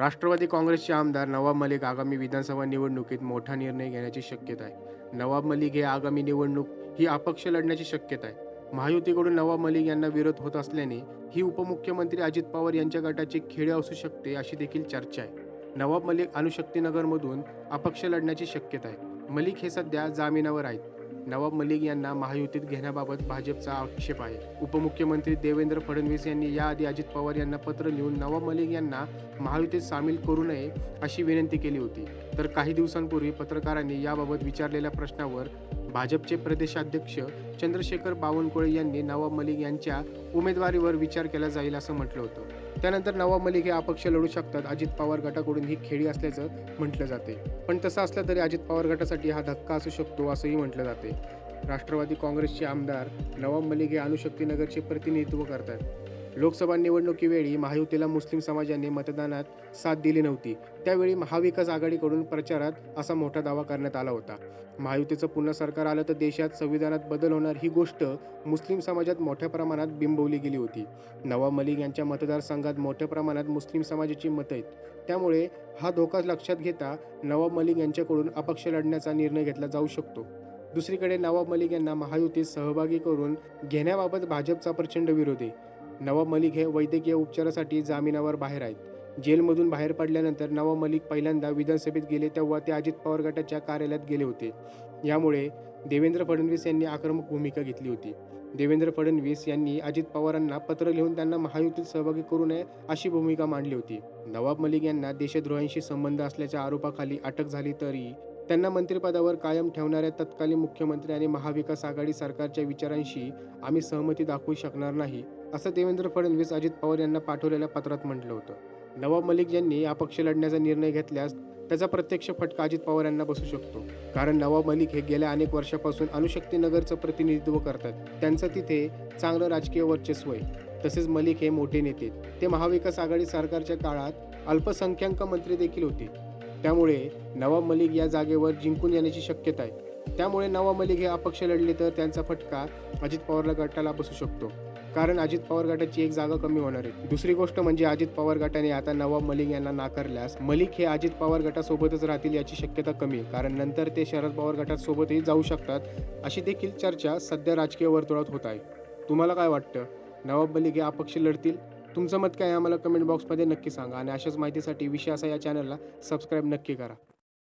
राष्ट्रवादी काँग्रेसचे आमदार नवाब मलिक आगामी विधानसभा निवडणुकीत मोठा निर्णय घेण्याची शक्यता आहे. नवाब मलिक हे आगामी निवडणूक ही अपक्ष लढण्याची शक्यता आहे. महायुतीकडून नवाब मलिक यांना विरोध होत असल्याने ही उपमुख्यमंत्री अजित पवार यांच्या गटाचे खेळे असू शकते अशी देखील चर्चा आहे. नवाब मलिक अनुशक्तीनगरमधून अपक्ष लढण्याची शक्यता आहे. मलिक हे सध्या जामिनावर आहेत. नवाब मलिक यांना महायुतीत घेण्याबाबत भाजपचा आक्षेप आहे. उपमुख्यमंत्री देवेंद्र फडणवीस यांनी याआधी अजित पवार यांना पत्र लिहून नवाब मलिक यांना महायुतीत सामील करू नये अशी विनंती केली होती. तर काही दिवसांपूर्वी पत्रकारांनी याबाबत विचारलेल्या प्रश्नावर भाजपचे प्रदेशाध्यक्ष चंद्रशेखर बावनकुळे यांनी नवाब मलिक यांच्या उमेदवारीवर विचार केला जाईल असं म्हटलं होतं. त्यानंतर नवाब मलिक हे अपक्ष लढू शकतात. अजित पवार गटाकडून ही खेळी असल्याचं म्हटलं जाते. पण तसं असलं तरी अजित पवार गटासाठी हा धक्का असू शकतो असंही म्हटलं जाते. राष्ट्रवादी काँग्रेसचे आमदार नवाब मलिक हे अणुशक्तीनगरचे प्रतिनिधित्व करतात. लोकसभा निवडणुकीवेळी महायुतीला मुस्लिम समाजाने मतदानात साथ दिली नव्हती. त्यावेळी महाविकास आघाडीकडून प्रचारात असा मोठा दावा करण्यात आला होता. महायुतीचं पुन्हा सरकार आलं तर देशात संविधानात बदल होणार ही गोष्ट मुस्लिम समाजात मोठ्या प्रमाणात बिंबवली गेली होती. नवाब मलिक यांच्या मतदारसंघात मोठ्या प्रमाणात मुस्लिम समाजाची मतं आहेत. त्यामुळे हा धोका लक्षात घेता नवाब मलिक यांच्याकडून अपक्ष लढण्याचा निर्णय घेतला जाऊ शकतो. दुसरीकडे नवाब मलिक यांना महायुतीत सहभागी करून घेण्याबाबत भाजपचा प्रचंड विरोध आहे. नवाब मलिक हे वैद्यकीय उपचारासाठी जामिनावर बाहेर आहेत. जेलमधून बाहेर पडल्यानंतर नवाब मलिक पहिल्यांदा विधानसभेत गेले तेव्हा ते अजित पवार गटाच्या कार्यालयात गेले होते. यामुळे देवेंद्र फडणवीस यांनी आक्रमक भूमिका घेतली होती. देवेंद्र फडणवीस यांनी अजित पवारांना पत्र लिहून त्यांना महायुतीत सहभागी करू नये अशी भूमिका मांडली होती. नवाब मलिक यांना देशद्रोहांशी संबंध असल्याच्या आरोपाखाली अटक झाली तरी त्यांना मंत्रिपदावर कायम ठेवणाऱ्या तत्कालीन मुख्यमंत्री आणि महाविकास आघाडी सरकारच्या विचारांशी आम्ही सहमती दाखवू शकणार नाही. असं देवेंद्र फडणवीस अजित पवार यांना पाठवलेल्या पत्रात म्हटलं होतं. नवाब मलिक यांनी अपक्ष लढण्याचा निर्णय घेतल्यास त्याचा प्रत्यक्ष फटका अजित पवार यांना बसू शकतो. कारण नवाब मलिक हे गेल्या अनेक वर्षापासून अणुशक्तीनगरचं प्रतिनिधित्व करतात. त्यांचं तिथे चांगलं राजकीय वर्चस्व आहे. तसेच मलिक हे मोठे नेते ते महाविकास आघाडी सरकारच्या काळात अल्पसंख्याक मंत्री देखील होते. त्यामुळे नवाब मलिक या जागेवर जिंकून येण्याची शक्यता आहे. त्यामुळे नवाब मलिक हे अपक्ष लढले तर त्यांचा फटका अजित पवारला गटाला बसू शकतो. कारण अजित पवार गटाची एक जागा कमी होणार आहे. दुसरी गोष्ट म्हणजे अजित पवार गटाने आता नवाब मलिक यांना नाकारल्यास मलिक हे अजित पवार गटासोबतच राहतील याची शक्यता कमी आहे. कारण नंतर ते शरद पवार गटासोबतही जाऊ शकतात. अशी देखील चर्चा सध्या राजकीय वर्तुळात होत आहे. तुम्हाला काय वाटतं? नवाब मलिक हे अपक्ष लढतील? तुमचं मत काय आम्हाला कमेंट बॉक्समध्ये नक्की सांगा. आणि अशाच माहितीसाठी विषय असा या चॅनलला सबस्क्राईब नक्की करा.